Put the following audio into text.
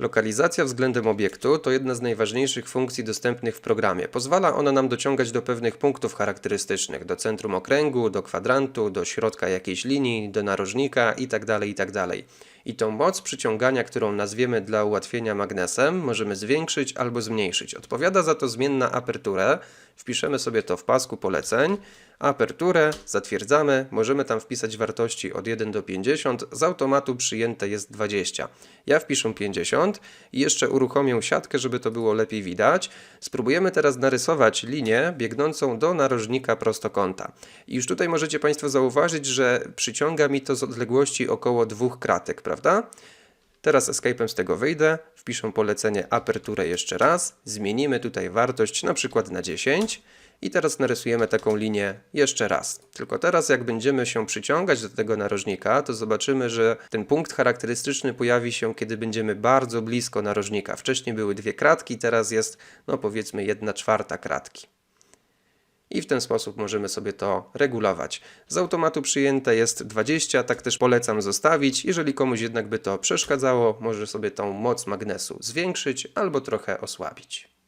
Lokalizacja względem obiektu to jedna z najważniejszych funkcji dostępnych w programie. Pozwala ona nam dociągać do pewnych punktów charakterystycznych, do centrum okręgu, do kwadrantu, do środka jakiejś linii, do narożnika itd. itd. I tą moc przyciągania, którą nazwiemy dla ułatwienia magnesem, możemy zwiększyć albo zmniejszyć. Odpowiada za to zmienna aperturę. Wpiszemy sobie to w pasku poleceń. Aperturę zatwierdzamy, możemy tam wpisać wartości od 1 do 50, z automatu przyjęte jest 20. Ja wpiszę 50 i jeszcze uruchomię siatkę, żeby to było lepiej widać. Spróbujemy teraz narysować linię biegnącą do narożnika prostokąta. I już tutaj możecie Państwo zauważyć, że przyciąga mi to z odległości około dwóch kratek, prawda? Teraz escape'em z tego wyjdę, wpiszę polecenie aperturę jeszcze raz, zmienimy tutaj wartość na przykład na 10 i teraz narysujemy taką linię jeszcze raz. Tylko teraz jak będziemy się przyciągać do tego narożnika, to zobaczymy, że ten punkt charakterystyczny pojawi się, kiedy będziemy bardzo blisko narożnika. Wcześniej były dwie kratki, teraz jest no powiedzmy 1 czwarta kratki. I w ten sposób możemy sobie to regulować. Z automatu przyjęte jest 20, tak też polecam zostawić. Jeżeli komuś jednak by to przeszkadzało, może sobie tą moc magnesu zwiększyć albo trochę osłabić.